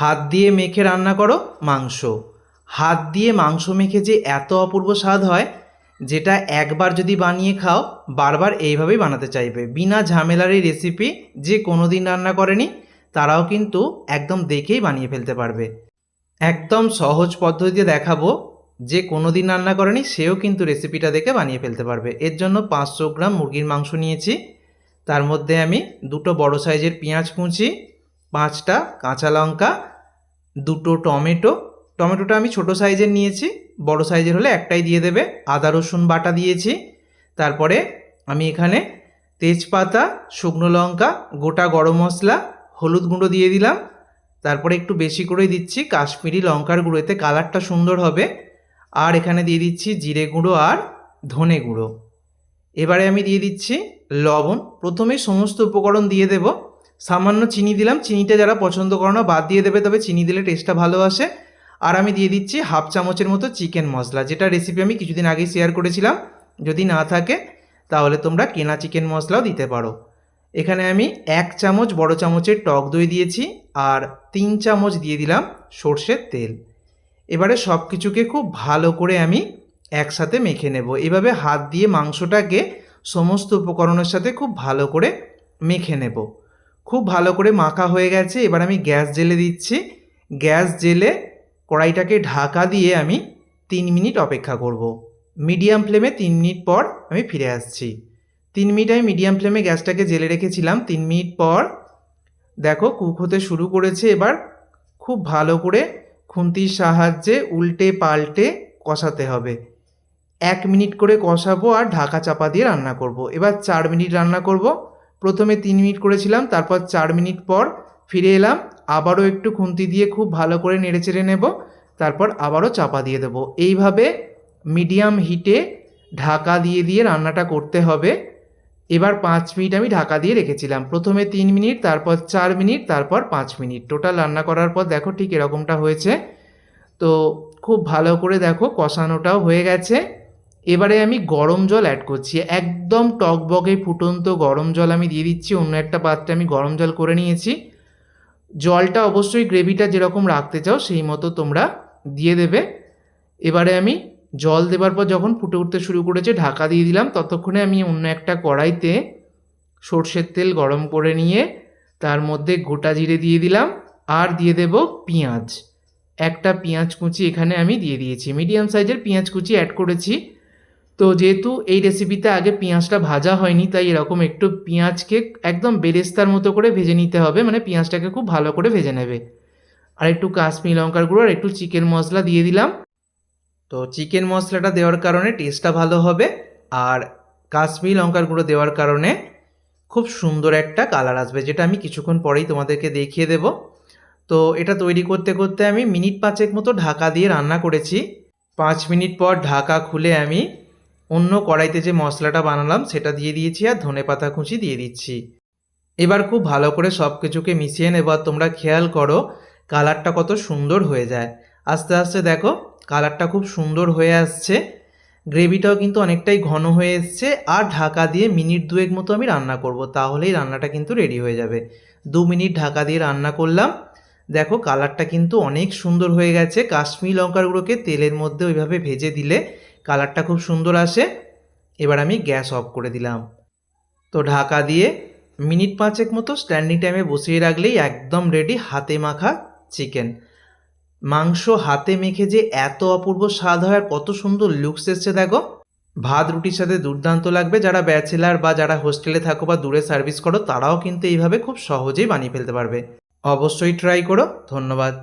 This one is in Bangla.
হাত দিয়ে মেখে রান্না করো মাংস। হাত দিয়ে মাংস মেখে যে এত অপূর্ব স্বাদ হয়, যেটা একবার যদি বানিয়ে খাও, বারবার এইভাবেই বানাতে চাইবে। বিনা ঝামেলার এই রেসিপি যে কোনো দিন রান্না করেনি, তারাও কিন্তু একদম দেখেই বানিয়ে ফেলতে পারবে। একদম সহজ পদ্ধতিতে দেখাবো, যে কোনো দিন রান্না করেনি, সেও কিন্তু রেসিপিটা দেখে বানিয়ে ফেলতে পারবে। এর জন্য পাঁচশো গ্রাম মুরগির মাংস নিয়েছি। তার মধ্যে আমি দুটো বড় সাইজের পেঁয়াজ কুচি, পাঁচটা কাঁচা লঙ্কা দুটো টমেটো। টমেটোটা আমি ছোট সাইজের নিয়েছি, বড় সাইজের হলে একটাই দিয়ে দেবে। আদা, রসুন বাটা দিয়েছি। তারপরে আমি এখানে তেজপাতা, শুকনো লঙ্কা, গোটা গরম মশলা, হলুদ গুঁড়ো দিয়ে দিলাম। তারপরে একটু বেশি করে দিচ্ছি কাশ্মীরি লঙ্কার গুঁড়ো এতে কালারটা সুন্দর হবে। আর এখানে দিয়ে দিচ্ছি জিরে গুঁড়ো আর ধনে গুঁড়ো। এবারে আমি দিয়ে দিচ্ছি লবণ। প্রথমেই সমস্ত উপকরণ দিয়ে দেব। সামান্য চিনি দিলাম। চিনিটা যারা পছন্দ করো না, বাদ দিয়ে দেবে, তবে চিনি দিলে টেস্টটা ভালো আসে। আর আমি দিয়ে দিচ্ছি হাফ চামচের মতো চিকেন মশলা, যেটা রেসিপি আমি কিছুদিন আগেই শেয়ার করেছিলাম। যদি না থাকে, তাহলে তোমরা কেনা চিকেন মশলাও দিতে পারো। এখানে আমি এক চামচ বড় চামচের টক দই দিয়েছি আর তিন চামচ দিয়ে দিলাম সর্ষের তেল। এবারে সব কিছুকে খুব ভালো করে আমি একসাথে মেখে নেব। এভাবে হাত দিয়ে মাংসটাকে সমস্ত উপকরণের সাথে খুব ভালো করে মেখে নেব। খুব ভালো করে মাখা হয়ে গেছে, এবার আমি গ্যাস জেলে দিচ্ছি গ্যাস জেলে কড়াইটাকে ঢাকা দিয়ে আমি তিন মিনিট অপেক্ষা করব। মিডিয়াম ফ্লেমে তিন মিনিট পর আমি ফিরে আসছি তিন মিনিট আমি মিডিয়াম ফ্লেমে গ্যাসটাকে জেলে রেখেছিলাম তিন মিনিট পর দেখো কুক হতে শুরু করেছে, এবার খুব ভালো করে খুন্তির সাহায্যে উল্টে পাল্টে কষাতে হবে এক মিনিট করে কষাবো আর ঢাকা চাপা দিয়ে রান্না করব। এবার চার মিনিট রান্না করব। প্রথমে তিন মিনিট করেছিলাম, তারপর চার মিনিট পর ফিরে এলাম, আবারও একটু খুন্তি দিয়ে খুব ভালো করে নেড়েচেড়ে নেব, তারপর আবারও চাপা দিয়ে দেবো। এইভাবে মিডিয়াম হিটে ঢাকা দিয়ে দিয়ে রান্নাটা করতে হবে। এবার পাঁচ মিনিট আমি ঢাকা দিয়ে রেখেছিলাম। প্রথমে তিন মিনিট, তারপর চার মিনিট, তারপর পাঁচ মিনিট। টোটাল রান্না করার পর দেখো ঠিক এরকমটা হয়েছে। তো খুব ভালো করে দেখো, কষানোটাও হয়ে গেছে। এবারে আমি গরম জল অ্যাড করছি। একদম টকবগে ফুটন্ত গরম জল আমি দিয়ে দিচ্ছি, অন্য একটা পাত্রে আমি গরম জল করে নিয়েছি। জলটা অবশ্যই গ্রেভিটা যেরকম রাখতে চাও, সেই মতো তোমরা দিয়ে দেবে। এবারে আমি জল দেবার পর যখন ফুটে উঠতে শুরু করেছে, ঢাকা দিয়ে দিলাম। ততক্ষণে আমি অন্য একটা কড়াইতে সর্ষের তেল গরম করে নিয়ে, তার মধ্যে গোটা জিরে দিয়ে দিলাম। আর দিয়ে দেব পেঁয়াজ। একটা পেঁয়াজ কুচি এখানে আমি দিয়ে দিয়েছি। মিডিয়াম সাইজের পেঁয়াজ কুচি অ্যাড করেছি। তো যেহেতু এই রেসিপিতে আগে পেঁয়াজটা ভাজা হয়নি, তাই এরকম একটু পেঁয়াজকে একদম বেরেস্তার মতো করে ভেজে নিতে হবে মানে পেঁয়াজটাকে খুব ভালো করে ভেজে নেবে। আর একটু কাশ্মীর লঙ্কার গুঁড়ো আর একটু চিকেন মশলা দিয়ে দিলাম। তো চিকেন মশলাটা দেওয়ার কারণে টেস্টটা ভালো হবে, আর কাশ্মীর লঙ্কার গুঁড়ো দেওয়ার কারণে খুব সুন্দর একটা কালার আসবে, যেটা আমি কিছুক্ষণ পরেই তোমাদেরকে দেখিয়ে দেব। তো এটা তৈরি করতে করতে আমি মিনিট পাঁচেক মতো ঢাকা দিয়ে রান্না করেছি। পাঁচ মিনিট পর ঢাকা খুলে আমি অন্য কড়াইতে যে মশলাটা বানালাম, সেটা দিয়ে দিয়েছি আর ধনে পাতা কুচি দিয়ে দিচ্ছি। এবার খুব ভালো করে সব কিছুকে মিশিয়ে নেবার তোমরা খেয়াল করো, কালারটা কত সুন্দর হয়ে যায়। আস্তে আস্তে দেখো, কালারটা খুব সুন্দর হয়ে আসছে। গ্রেভিটাও কিন্তু অনেকটাই ঘন হয়ে এসছে আর ঢাকা দিয়ে মিনিট দুয়েক মতো আমি রান্না করব, তাহলেই রান্নাটা কিন্তু রেডি হয়ে যাবে। দু মিনিট ঢাকা দিয়ে রান্না করলাম। দেখো, কালারটা কিন্তু অনেক সুন্দর হয়ে গেছে। কাশ্মীর লঙ্কার গুঁড়োকে তেলের মধ্যে ওইভাবে ভেজে দিলে কালারটা খুব সুন্দর আসে। এবার আমি গ্যাস অফ করে দিলাম। তো ঢাকা দিয়ে মিনিট পাঁচেক মতো স্ট্যান্ডিং টাইমে বসিয়ে রাখলেই একদম রেডি হাতে মাখা চিকেন মাংস হাতে মেখে যে এত অপূর্ব স্বাদ হয় আর কত সুন্দর লুকস এসছে দেখো। ভাত, রুটির সাথে দুর্দান্ত লাগবে। যারা ব্যাচেলার বা যারা হোস্টেলে থাকো বা দূরে সার্ভিস করো, তারাও কিন্তু এইভাবে খুব সহজেই বানিয়ে ফেলতে পারবে। অবশ্যই ট্রাই করো। ধন্যবাদ।